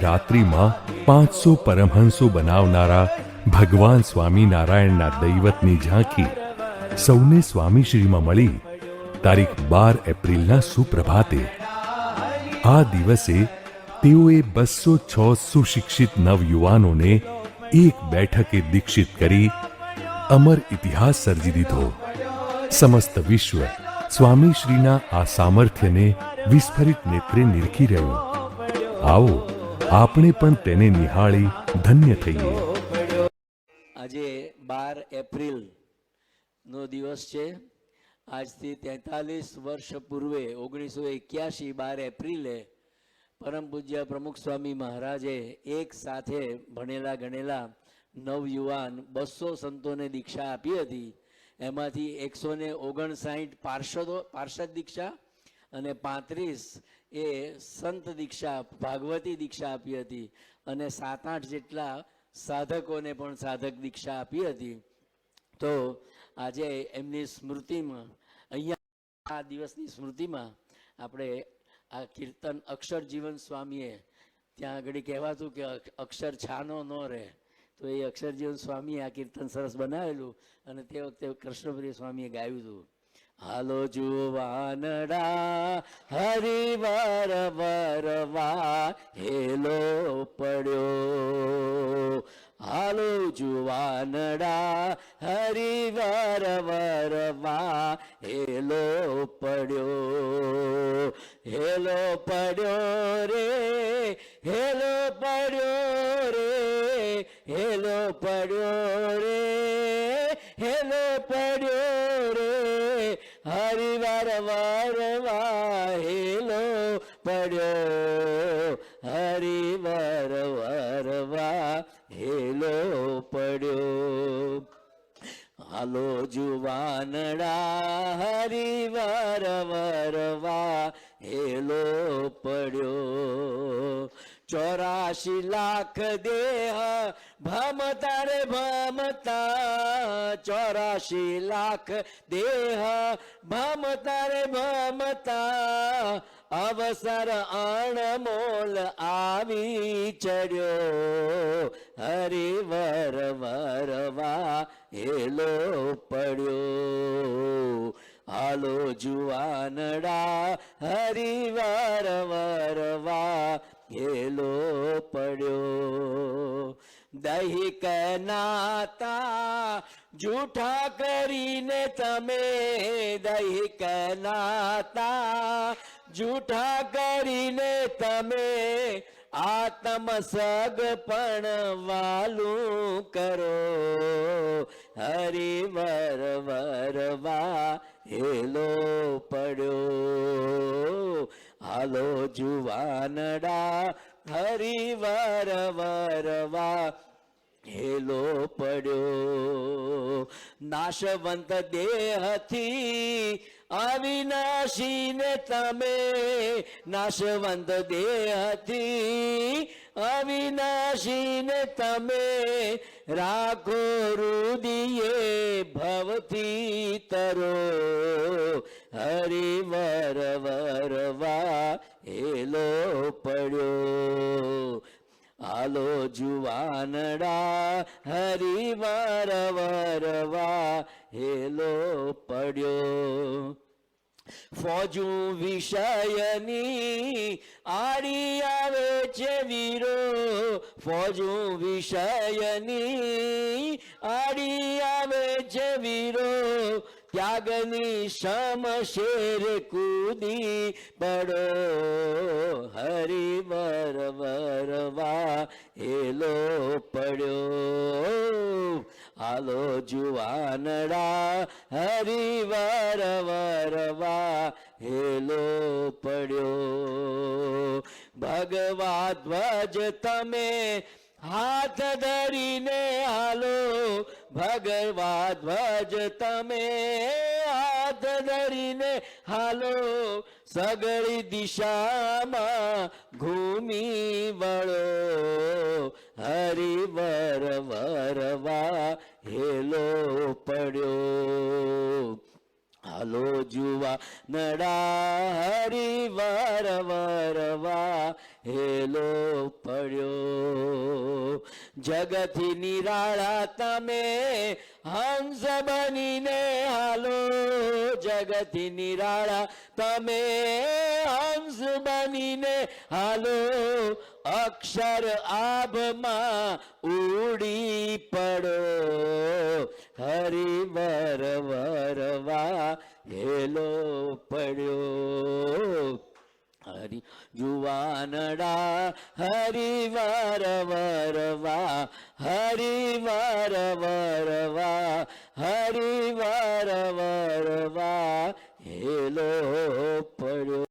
રાત્રિમાં પાંચસો પરમહંસો બનાવનારા ભગવાન સ્વામિનારાયણના દૈવતની ઝાંખી સૌને સ્વામીશ્રીમાં મળી તારીખ બાર એપ્રિલના સુપ્રભાતે. આ દિવસે તેઓએ બસો છ સુશિક્ષિત નવયુવાનોને એક બેઠકે દીક્ષિત કરી અમર ઇતિહાસ સર્જી દીધો. સમસ્ત વિશ્વ સ્વામીશ્રીના આ સામર્થ્યને વિસ્ફરિત નેત્રે નિરખી રહ્યું. આવો આપણે પણ તેને નિહાળી ધન્ય થઈએ. આજે બાર એપ્રિલ નો દિવસ છે. આજથી તેતાલીસ વર્ષ પૂર્વે ઓગણીસો એક્યાસી બાર એપ્રિલે પરમ પૂજ્ય પ્રમુખ સ્વામી મહારાજે એક સાથે ભણેલા ગણેલા નવયુવાન બસો સંતોને દીક્ષા આપી હતી. એમાંથી એકસો ને ઓગણસાઠ પાર્ષદો, પાર્ષદ દીક્ષા અને પાંત્રીસ એ સંત દીક્ષા, ભાગવતી દીક્ષા આપી હતી અને સાત આઠ જેટલા સાધકોને પણ સાધક દીક્ષા આપી હતી. તો આજે એમની સ્મૃતિમાં, અહીંયા આ દિવસની સ્મૃતિમાં આપણે આ કીર્તન અક્ષર જીવન સ્વામીએ ત્યાં આગળ કહેવાતું કે અક્ષર છાનો ન રહે. તો એ અક્ષરજીવન સ્વામીએ આ કીર્તન સરસ બનાવેલું અને તે વખતે કૃષ્ણપ્રિય સ્વામીએ ગાયું હતું. હાલો જુવાનડા હરિવાર વરવા હેલો પડ્યો. હાલો જુવાનડા હરિવાર વરવા હેલો પડ્યો. હેલો પડ્યો રે, હેલો પડ્યો રે, હેલો પડ્યો રે, હેલો પડ્યો વર વરવા હેલો પડ્યો. હાલો જુવાનડા, હરિવાર વરવા હેલો પડ્યો. ચોરાશી લાખ દેહ ભમતા રે ભમતા. ચોરાશી લાખ દેહ ભમતા રે ભમતા. અવસર અણમોલ આવી ચડ્યો. હરિવર વરવા હેલો પડ્યો. હાલો જુવાનડા, હરિવાર વરવા હેલો પડ્યો. દૈહિક નાતા જૂઠા કરીને તમે દૈહિક નાતા જૂઠા કરીને તમે આત્મ સગ પણ વાલું કરો. હરિવર વરવા હેલો પડ્યો. હાલો જુવાનડા, હરિવર વરવા હેલો પડ્યો. નાશવંત દેહથી અવિનાશીને તમે નાશવંત દેહથી. અવિનાશીને તમે રાખો રુદિયે ભવતી તરો. હરિવર વરવા હેલો પડ્યો. હાલો જુવાનડા, હરિવાર વરવા હેલો પડ્યો. ફોજું વિષયની આડી આવે છે વીરો. ફોજું વિષયની આડી આવે છે વીરો. ત્યાગની શમશેર કૂદી પડો. હરિવર વરવા હેલો પડ્યો. હાલો જુવાનડા, હરિવર વરવા, હેલો પડ્યો. ભગવા ધ્વજ તમે હાથ ધરીને હાલો ભગવા ધ્વજ તમે ધરીને હાલો, સગળી દિશામાં ઘૂમી વળો. હરિવર વરવા હેલો પડ્યો. હાલો જુવા નડા, હરિવર વરવા હેલો પડ્યો. જગથી નિરાળા તમે હંસ બનીને હાલો. જગથી નિરાળા તમે હંસ બનીને હાલો. અક્ષર આભમાં ઉડી પડો. હરિવર વરવા હેલો પડ્યો. હરિ જુવાનડા હરિવાર વરવા હરિવાર વરવા હરિવાર વરવા હેલો પડ્યો